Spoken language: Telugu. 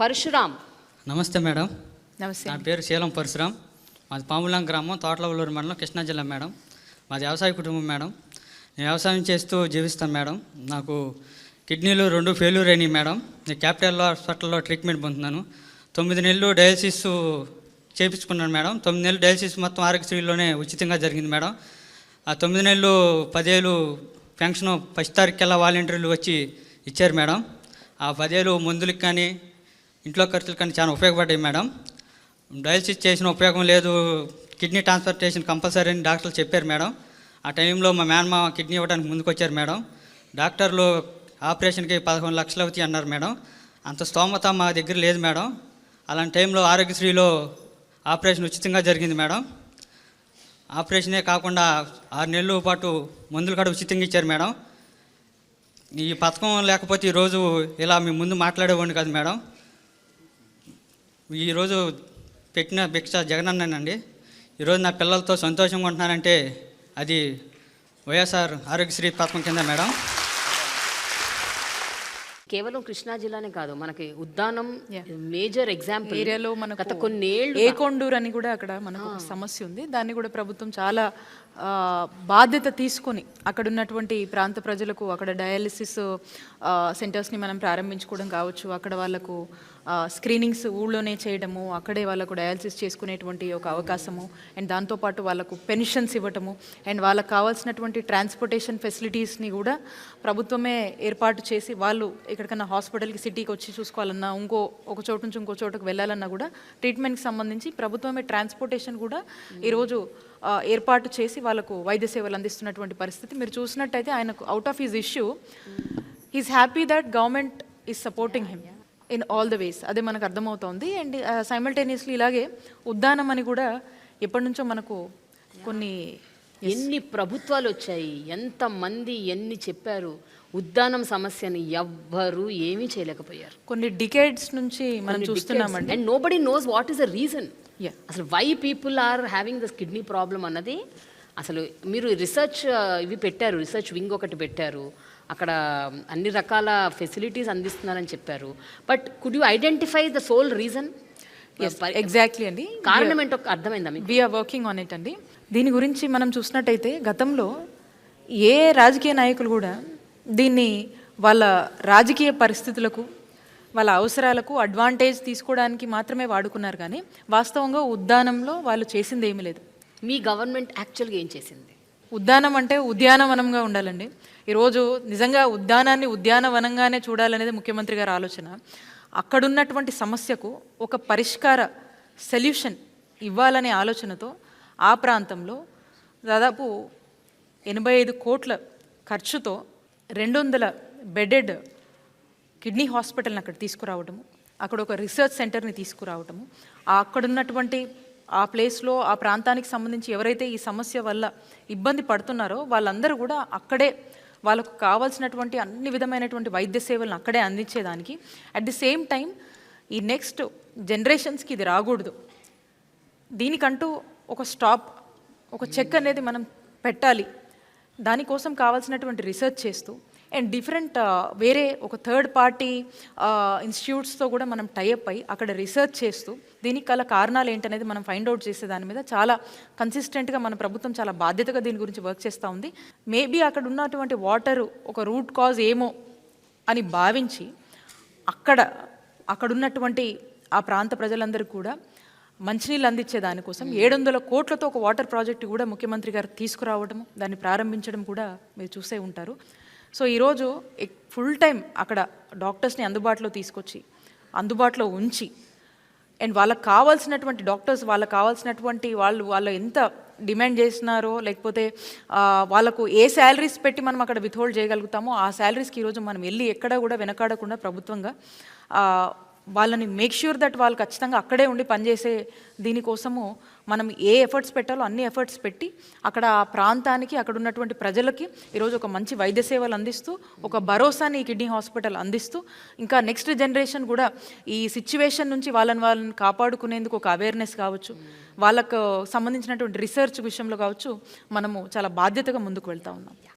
పరశురామ్. నమస్తే మేడం. నమస్తే నా పేరు శీలం పరశురాం మాది పాములాం గ్రామం తోటలవల్లూరు మండలం కృష్ణా జిల్లా మేడం. మాది వ్యవసాయ కుటుంబం మేడం. నేను వ్యవసాయం చేస్తూ జీవిస్తాను మేడం. నాకు కిడ్నీలు రెండు ఫెయిల్యూర్ అయినాయి మేడం. నేను క్యాపిటల్ హాస్పిటల్లో ట్రీట్మెంట్ పొందుతున్నాను. తొమ్మిది నెలలు డయాలసిస్ చేయించుకున్నాను మేడం. తొమ్మిది నెలలు డయాలసిస్ మొత్తం ఆరోగ్యశ్రీలోనే ఉచితంగా జరిగింది మేడం. ఆ తొమ్మిది నెలలు పదేళ్ళు పెన్షన్ ఫస్ట్ తారీఖుకెల్లా వాలంటీర్లు వచ్చి ఇచ్చారు మేడం. ఆ పదేళ్ళు మందులకు కానీ ఇంట్లో ఖర్చులు కానీ చాలా ఉపయోగపడ్డాయి మేడం. డయాలసిస్ చేసిన ఉపయోగం లేదు. కిడ్నీ ట్రాన్స్ప్లాంటేషన్ కంపల్సరీ అని డాక్టర్లు చెప్పారు మేడం. ఆ టైంలో మా మేనమా కిడ్నీ ఇవ్వడానికి ముందుకొచ్చారు మేడం. డాక్టర్లు ఆపరేషన్కి పదకొండు లక్షలు అవుతాయి అన్నారు మేడం. అంత స్తోమత మా దగ్గర లేదు మేడం. అలాంటి టైంలో ఆరోగ్యశ్రీలో ఆపరేషన్ ఉచితంగా జరిగింది మేడం. ఆపరేషనే కాకుండా ఆరు నెలల పాటు మందులు కూడా ఉచితంగా ఇచ్చారు మేడం. ఈ పథకం లేకపోతే ఈరోజు ఇలా మీ ముందు మాట్లాడేవాడిని కాదు మేడం. ఈరోజు పెట్టిన భిక్ష జగనన్నండి ఈరోజు నా పిల్లలతో సంతోషంగా ఉంటున్నానంటే అది వైఎస్ఆర్ ఆరోగ్యశ్రీ పథకం కింద మేడం. కేవలం కృష్ణా జిల్లానే కాదు మనకి ఉద్దానం. Major example. ఏరియాలో మనకు గత కొన్నేళ్ళు ఏ కొండూరు అని కూడా అక్కడ మనకు ఒక సమస్య ఉంది. దాన్ని కూడా ప్రభుత్వం చాలా బాధ్యత తీసుకొని అక్కడ ఉన్నటువంటి ప్రాంత ప్రజలకు అక్కడ డయాలిసిస్ సెంటర్స్ని మనం ప్రారంభించుకోవడం కావచ్చు అక్కడ వాళ్ళకు స్క్రీనింగ్స్ ఊళ్ళోనే చేయడము అక్కడే వాళ్ళకు డయాలసిస్ చేసుకునేటువంటి ఒక అవకాశము అండ్ దాంతోపాటు వాళ్ళకు పెన్షన్స్ ఇవ్వటము అండ్ వాళ్ళకు కావాల్సినటువంటి ట్రాన్స్పోర్టేషన్ ఫెసిలిటీస్ని కూడా ప్రభుత్వమే ఏర్పాటు చేసి వాళ్ళు ఎక్కడికన్నా హాస్పిటల్కి సిటీకి వచ్చి చూసుకోవాలన్నా ఇంకో ఒక చోటు నుంచి ఇంకో చోటుకు వెళ్ళాలన్నా కూడా ట్రీట్మెంట్కి సంబంధించి ప్రభుత్వమే ట్రాన్స్పోర్టేషన్ కూడా ఈరోజు ఏర్పాటు చేసి వాళ్ళకు వైద్య సేవలు అందిస్తున్నటువంటి పరిస్థితి. మీరు చూసినట్టయితే ఆయనకు out of his issue he's happy that government is supporting him in all the ways అదే మనకు అర్థమవుతోంది. అండ్ సైమల్టేనియస్లీ ఇలాగే ఉద్దానం అని కూడా ఎప్పటి నుంచో మనకు కొన్ని ఎన్ని ప్రభుత్వాలు వచ్చాయి ఎంత మంది ఎన్ని చెప్పారు ఉద్దానం సమస్యని ఎవ్వరు ఏమీ చేయలేకపోయారు. కొన్ని డికేడ్స్ నుంచి మనం చూస్తున్నామండి. And nobody knows what is the reason. అసలు why people are having this kidney problem అన్నది అసలు మీరు రీసెర్చ్ ఇవి పెట్టారు రీసెర్చ్ వింగ్ ఒకటి పెట్టారు. అక్కడ అన్ని రకాల ఫెసిలిటీస్ అందిస్తున్నారని చెప్పారు. But could you identify the sole reason exactly అండి. కారణం ఏంటో అర్థమైందా మీకు? వీఆర్ వర్కింగ్ ఆన్ ఇట్ అండి. దీని గురించి మనం చూసినట్టయితే గతంలో ఏ రాజకీయ నాయకులు కూడా దీన్ని వాళ్ళ రాజకీయ పరిస్థితులకు వాళ్ళ అవసరాలకు అడ్వాంటేజ్ తీసుకోవడానికి మాత్రమే వాడుకున్నారు కానీ వాస్తవంగా ఉద్దానంలో వాళ్ళు చేసింది ఏమీ లేదు. మీ గవర్నమెంట్ యాక్చువల్గా ఏం చేసింది? ఉద్యానం అంటే ఉద్యానవనంగా ఉండాలండి. ఈరోజు నిజంగా ఉద్యానాన్ని ఉద్యానవనంగానే చూడాలనేది ముఖ్యమంత్రి గారి ఆలోచన. అక్కడున్నటువంటి సమస్యకు ఒక పరిష్కార సొల్యూషన్ ఇవ్వాలనే ఆలోచనతో ఆ ప్రాంతంలో దాదాపు ఎనభై ఐదు కోట్ల ఖర్చుతో రెండు వందల బెడెడ్ కిడ్నీ హాస్పిటల్ని అక్కడ తీసుకురావటము అక్కడ ఒక రీసెర్చ్ సెంటర్ని తీసుకురావటము అక్కడున్నటువంటి ఆ ప్లేస్లో ఆ ప్రాంతానికి సంబంధించి ఎవరైతే ఈ సమస్య వల్ల ఇబ్బంది పడుతున్నారో వాళ్ళందరూ కూడా అక్కడే వాళ్ళకు కావాల్సినటువంటి అన్ని విధమైనటువంటి వైద్య సేవలను అక్కడే అందించేదానికి. అట్ ది సేమ్ టైం ఈ నెక్స్ట్ జనరేషన్స్కి ఇది రాకూడదు. దీనికంటూ ఒక స్టాప్ ఒక చెక్ అనేది మనం పెట్టాలి. దానికోసం కావాల్సినటువంటి రీసెర్చ్ చేస్తూ అండ్ డిఫరెంట్ వేరే ఒక థర్డ్ పార్టీ ఇన్స్టిట్యూట్స్తో కూడా మనం టైఅప్ అయ్యి అక్కడ రీసెర్చ్ చేస్తూ దీనికి గల కారణాలు ఏంటనేది మనం ఫైండ్ అవుట్ చేసే దాని మీద చాలా కన్సిస్టెంట్గా మన ప్రభుత్వం చాలా బాధ్యతగా దీని గురించి వర్క్ చేస్తూ ఉంది. మేబీ అక్కడ ఉన్నటువంటి వాటర్ ఒక రూట్ కాజ్ ఏమో అని భావించి అక్కడ అక్కడ ఉన్నటువంటి ఆ ప్రాంత ప్రజలందరికీ కూడా మంచినీళ్ళు అందించే దానికోసం ఏడు వందల కోట్లతో ఒక వాటర్ ప్రాజెక్ట్ కూడా ముఖ్యమంత్రి గారు తీసుకురావడం దాన్ని ప్రారంభించడం కూడా మీరు చూసే ఉంటారు. సో ఈరోజు ఫుల్ టైం అక్కడ డాక్టర్స్ని అందుబాటులో తీసుకొచ్చి అందుబాటులో ఉంచి అండ్ వాళ్ళకి కావాల్సినటువంటి డాక్టర్స్ వాళ్ళకి కావాల్సినటువంటి వాళ్ళు వాళ్ళు ఎంత డిమాండ్ చేస్తున్నారో లేకపోతే వాళ్ళకు ఏ శాలరీస్ పెట్టి మనం అక్కడ విత్హోల్డ్ చేయగలుగుతామో ఆ శాలరీస్కి ఈరోజు మనం వెళ్ళి ఎక్కడ కూడా వెనకాడకుండా ప్రభుత్వంగా వాళ్ళని మేక్ ష్యూర్ దట్ వాళ్ళు ఖచ్చితంగా అక్కడే ఉండి పనిచేసే దీనికోసము మనం ఏ ఎఫర్ట్స్ పెట్టాలో అన్ని ఎఫర్ట్స్ పెట్టి అక్కడ ఆ ప్రాంతానికి అక్కడ ఉన్నటువంటి ప్రజలకి ఈరోజు ఒక మంచి వైద్య సేవలు అందిస్తూ ఒక భరోసాని ఈ కిడ్నీ హాస్పిటల్ అందిస్తూ ఇంకా నెక్స్ట్ జనరేషన్ కూడా ఈ సిచ్యువేషన్ నుంచి వాళ్ళని వాళ్ళని కాపాడుకునేందుకు ఒక అవేర్నెస్ కావచ్చు. వాళ్ళకు సంబంధించినటువంటి రీసెర్చ్ విషయంలో కావచ్చు మనము చాలా బాధ్యతగా ముందుకు వెళ్తా ఉన్నాం.